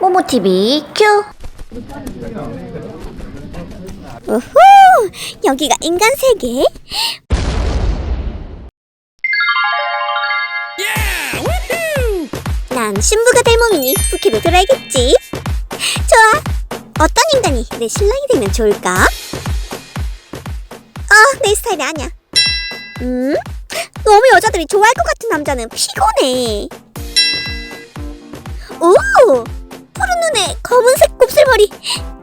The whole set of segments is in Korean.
모모TV 큐 우후 여기가 인간 세계 난 신부가 될 몸이니 부캐로 들어야겠지 좋아 어떤 인간이 내 신랑이 되면 좋을까? 아, 내 스타일이 아니야. 음? 너무 여자들이 좋아할 것 같은 남자는 피곤해. 오! 푸른 눈에 검은색 곱슬머리.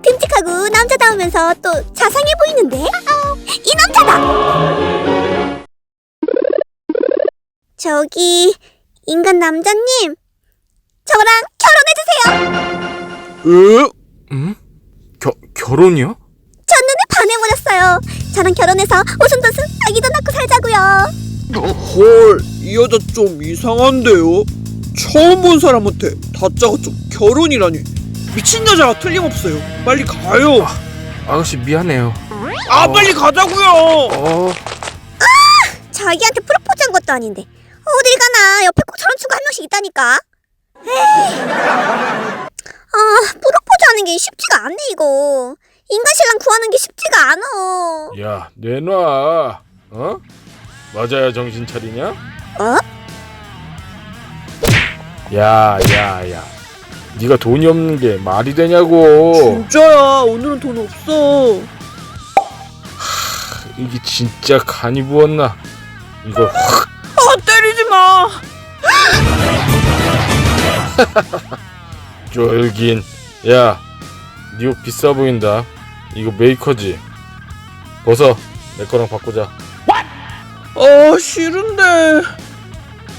듬직하고 남자다우면서 또 자상해 보이는데? 이 남자다! 저기, 인간 남자님. 저랑 결혼해주세요! 으? 음? 겨, 결혼이요? 첫눈에 반해버렸어요. 저랑 결혼해서 오순도순 아기도 낳고 살자고요. 헐, 이 여자 좀 이상한데요? 처음 본 사람한테 다짜가 좀 결혼이라니 미친 여자가 틀림없어요. 빨리 가요. 아가씨 미안해요. 아, 빨리 가자고요. 어, 자기한테 프로포즈한 것도 아닌데 어딜 가나 옆에 꼭 저런 친구 한 명씩 있다니까. 에이. 아 프로포즈하는 게 쉽지가 않네 이거. 인간 신랑 구하는 게 쉽지가 않아. 야 내놔. 어? 맞아야 정신 차리냐? 어? 야, 야, 야. 네가 돈이 없는 게 말이 되냐고. 진짜야, 오늘은 돈 없어. 이게 진짜 간이 부었나? 이걸 확. 아, 때리지 마. 쫄긴. 야, 네옷 비싸 보인다. 이거 메이커지. 벗어. 내 거랑 바꾸자. 아, 싫은데.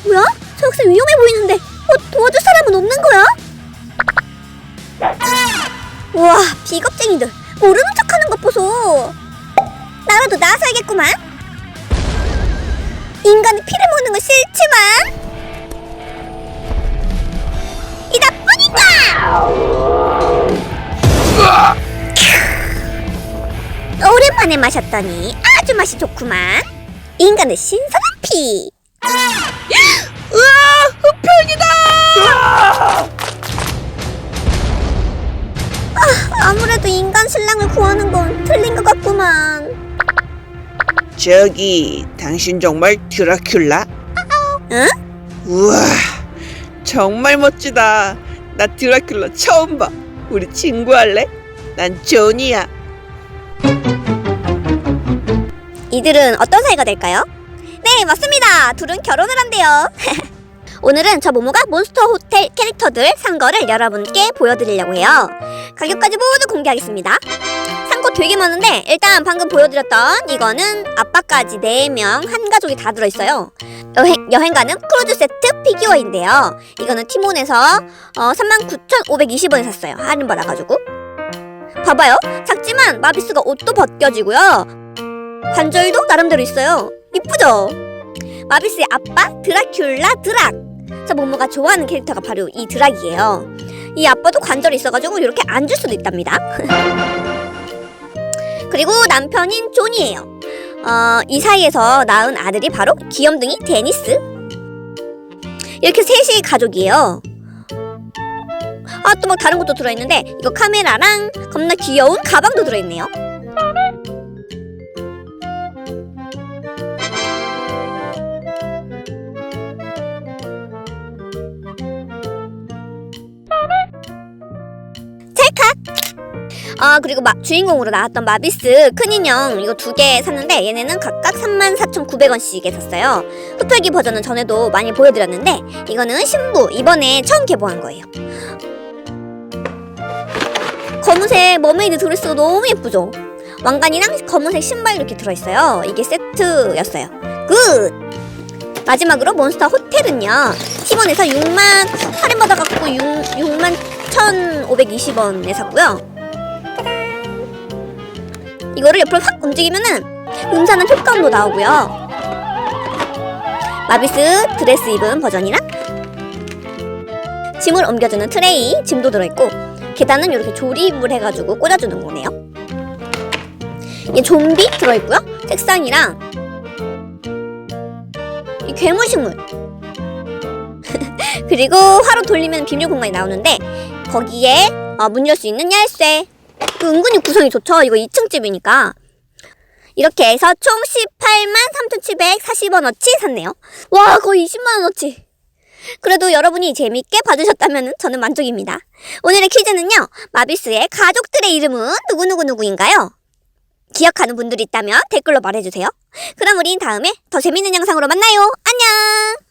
뭐야? 저 학생 위험해 보이는데 어, 도와줄 사람은 없는 거야? 우와 비겁쟁이들 모르는 척하는 것 보소. 나라도 나서야겠구만. 인간이 피를 먹는 건 싫지만 이 나쁜 인간! 오랜만에 마셨더니 아주 맛이 좋구만. 인간의 신선한 피. 으아, 흡혈이다. 아무래도 인간 신랑을 구하는 건 틀린 것 같구만. 저기, 당신 정말 드라큘라? 응? 우와, 정말 멋지다. 나 드라큘라 처음 봐. 우리 친구할래? 난 조니야. 이들은 어떤 사이가 될까요? 네, 맞습니다. 둘은 결혼을 한대요. 오늘은 저 모모가 몬스터 호텔 캐릭터들 산 거를 여러분께 보여드리려고 해요. 가격까지 모두 공개하겠습니다. 산 거 되게 많은데 일단 방금 보여드렸던 이거는 아빠까지 4명 한 가족이 다 들어있어요. 여행, 여행 가는 크루즈 세트 피규어인데요. 이거는 티몬에서 어, 39,520원에 샀어요. 할인 받아가지고. 봐봐요. 작지만 마비스가 옷도 벗겨지고요. 관절도 나름대로 있어요. 이쁘죠? 마비스의 아빠 드라큘라 드락. 저 모모가 좋아하는 캐릭터가 바로 이 드락이에요. 이 아빠도 관절이 있어가지고 이렇게 앉을 수도 있답니다. 그리고 남편인 존이에요. 어, 이 사이에서 낳은 아들이 바로 귀염둥이 데니스. 이렇게 셋이 가족이에요. 아, 또 막 다른 것도 들어있는데, 이거 카메라랑 겁나 귀여운 가방도 들어있네요. 아 그리고 마, 주인공으로 나왔던 마비스 큰 인형 이거 두 개 샀는데 얘네는 각각 34,900원씩에 샀어요. 흡혈기 버전은 전에도 많이 보여드렸는데 이거는 신부 이번에 처음 개봉한 거예요. 검은색 머메이드 드레스가 너무 예쁘죠? 왕관이랑 검은색 신발 이렇게 들어있어요. 이게 세트였어요. 굿! 마지막으로 몬스터 호텔은요. 티몬에서 6만 할인 받아갖고 6, 6만 1,520원에 샀고요 이거를 옆으로 확 움직이면은 음산한 효과음도 나오고요. 마비스 드레스 입은 버전이랑 짐을 옮겨주는 트레이 짐도 들어있고 계단은 이렇게 조립을 해가지고 꽂아주는 거네요. 얘 좀비 들어있고요. 책상이랑 이 괴물식물 그리고 화로 돌리면 비밀 공간이 나오는데 거기에 어, 문열 수 있는 열쇠. 그 은근히 구성이 좋죠. 이거 2층 집이니까. 이렇게 해서 총 18만 3,740원어치 샀네요. 와, 거의 20만원어치. 그래도 여러분이 재밌게 봐주셨다면 저는 만족입니다. 오늘의 퀴즈는요, 마비스의 가족들의 이름은 누구누구누구인가요? 기억하는 분들이 있다면 댓글로 말해주세요. 그럼 우린 다음에 더 재밌는 영상으로 만나요. 안녕!